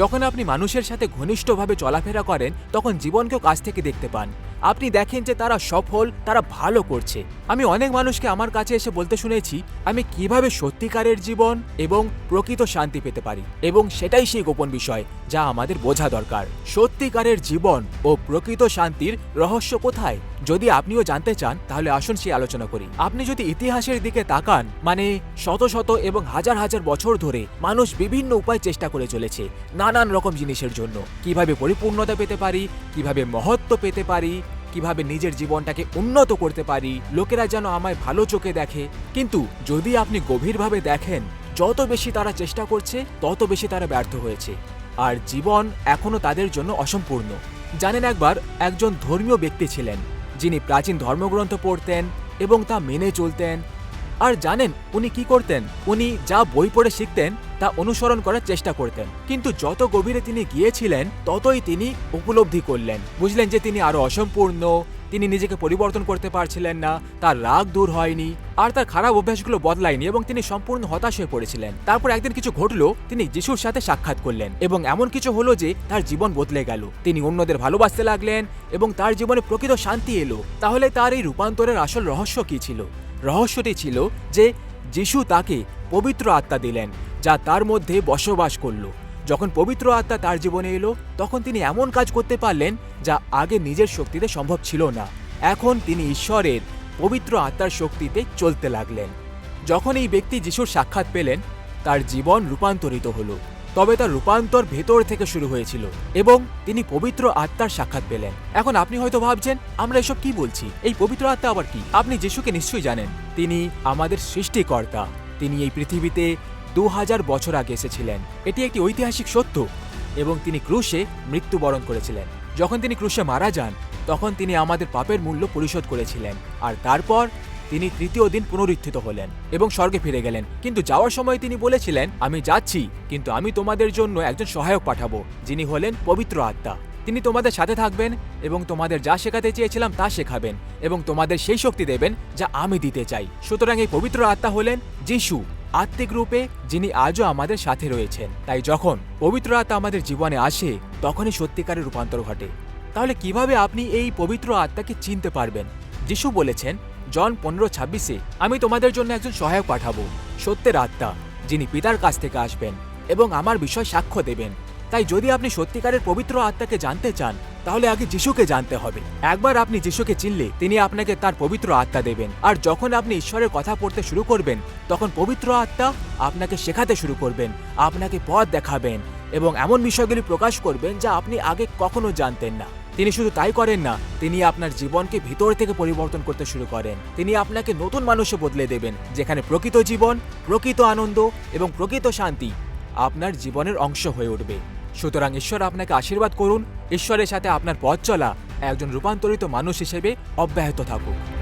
যখন আপনি মানুষের সাথে ঘনিষ্ঠভাবে চলাফেরা করেন তখন জীবনকেও কাছ থেকে দেখতে পান। আপনি দেখেন যে তারা সফল, তারা ভালো করছে। আমি অনেক মানুষকে আমার কাছে এসে বলতে শুনেছি, আমি কীভাবে সত্যিকারের জীবন এবং প্রকৃত শান্তি পেতে পারি। এবং সেটাই সেই গোপন বিষয় যা আমাদের বোঝা দরকার। সত্যিকারের জীবন ও প্রকৃত শান্তির রহস্য কোথায়? যদি আপনিও জানতে চান, তাহলে আসুন সেই আলোচনা করি। আপনি যদি ইতিহাসের দিকে তাকান মানে শত শত এবং হাজার হাজার বছর ধরে মানুষ বিভিন্ন উপায় চেষ্টা করে চলেছে নানান রকম জিনিসের জন্য। কীভাবে পরিপূর্ণতা পেতে পারি, কীভাবে মহত্ব পেতে পারি কীভাবে নিজের জীবনটাকে উন্নত করতে পারি, লোকেরা যেন আমায় ভালো চোখে দেখে। কিন্তু যদি আপনি গভীরভাবে দেখেন, যত বেশি তারা চেষ্টা করছে, তত বেশি তারা ব্যর্থ হয়েছে। আর জীবন এখনও তাদের জন্য অসম্পূর্ণ। জানেন একবার, একজন ধর্মীয় ব্যক্তি ছিলেন, যিনি প্রাচীন ধর্মগ্রন্থ পড়তেন এবং তা মেনে চলতেন আর জানেন উনি কি করতেন? উনি যা বই পড়ে শিখতেন, তা অনুসরণ করার চেষ্টা করতেন। কিন্তু যত গভীরে তিনি গিয়েছিলেন, ততই তিনি উপলব্ধি করলেন। বুঝলেন যে তিনি আরও অসম্পূর্ণ, তিনি নিজেকে পরিবর্তন করতে পারছিলেন না, তার রাগ দূর হয়নি, আর তার খারাপ অভ্যাসগুলো বদলায়নি এবং তিনি সম্পূর্ণ হতাশ হয়ে পড়েছিলেন। তারপর একদিন কিছু ঘটলো, তিনি যিশুর সাথে সাক্ষাৎ করলেন এবং এমন কিছু হলো যে তার জীবন বদলে গেল। তিনি অন্যদের ভালোবাসতে লাগলেন এবং তার জীবনে প্রকৃত শান্তি এলো। তাহলে তার এই রূপান্তরের আসল রহস্য কি ছিল? রহস্যটি ছিল যে যিশু তাকে পবিত্র আত্মা দিলেন, যা তার মধ্যে বসবাস করল। যখন পবিত্র আত্মা তার জীবনে এলো, তখন তিনি এমন কাজ করতে পারলেন যা আগে নিজের শক্তিতে সম্ভব ছিল না। এখন তিনি ঈশ্বরের পবিত্র আত্মার শক্তিতে চলতে লাগলেন। যখন এই ব্যক্তি যিশুর সাক্ষাৎ পেলেন, তার জীবন রূপান্তরিত হলো। তবে তার রূপান্তর ভেতর থেকে শুরু হয়েছিল এবং তিনি পবিত্র আত্মার সাক্ষাৎ পেলেন। এখন আপনি হয়তো ভাবছেন, আমরা এসব কি বলছি? এই পবিত্র আত্মা আবার কি? আপনি যিশুকে নিশ্চয়ই জানেন। তিনি আমাদের সৃষ্টিকর্তা। তিনি এই পৃথিবীতে দু হাজার বছর আগে এসেছিলেন। এটি একটি ঐতিহাসিক সত্য এবং তিনি ক্রুশে মৃত্যুবরণ করেছিলেন। যখন তিনি ক্রুশে মারা যান, তখন তিনি আমাদের পাপের মূল্য পরিশোধ করেছিলেন। আর তারপর তিনি তৃতীয় দিন পুনরুত্থিত হলেন এবং স্বর্গে ফিরে গেলেন। কিন্তু যাওয়ার সময় তিনি বলেছিলেন, আমি যাচ্ছি, কিন্তু আমি তোমাদের জন্য একজন সহায়ক পাঠাবো, যিনি হলেন পবিত্র আত্মা। তিনি তোমাদের সাথে থাকবেন এবং তোমাদের যা শেখাতে চেয়েছিলাম তা শেখাবেন এবং তোমাদের সেই শক্তি দেবেন যা আমি দিতে চাই। সুতরাং এই পবিত্র আত্মা হলেন যিশু, আত্মিক রূপে, যিনি আজও আমাদের সাথে রয়েছেন। তাই যখন পবিত্র আত্মা আমাদের জীবনে আসে, তখনই সত্যিকারের রূপান্তর ঘটে। তাহলে কীভাবে আপনি এই পবিত্র আত্মাকে চিনতে পারবেন? যিশু বলেছেন জন পনেরো ছাব্বিশে আমি তোমাদের জন্য একজন সহায়ক পাঠাবো, সত্যের আত্মা, যিনি পিতার কাছ থেকে আসবেন এবং আমার বিষয় সাক্ষ্য দেবেন। তাই যদি আপনি সত্যিকারের পবিত্র আত্মাকে জানতে চান, তাহলে আগে যিশুকে জানতে হবে। একবার আপনি যিশুকে চিনলে, তিনি আপনাকে তার পবিত্র আত্মা দেবেন। আর যখন আপনি ঈশ্বরের কথা পড়তে শুরু করবেন, তখন পবিত্র আত্মা আপনাকে শেখাতে শুরু করবেন, আপনাকে পথ দেখাবেন এবং এমন বিষয়গুলি প্রকাশ করবেন যা আপনি আগে কখনো জানতেন না। তিনি শুধু তাই করেন না, তিনি আপনার জীবনকে ভিতর থেকে পরিবর্তন করতে শুরু করেন। তিনি আপনাকে নতুন মানুষে বদলে দেবেন, যেখানে প্রকৃত জীবন, প্রকৃত আনন্দ এবং প্রকৃত শান্তি আপনার জীবনের অংশ হয়ে উঠবে। সুতরাং ঈশ্বর আপনাকে আশীর্বাদ করুন, ঈশ্বরের সাথে আপনার পথ চলা একজন রূপান্তরিত মানুষ হিসেবে অব্যাহত থাকুক।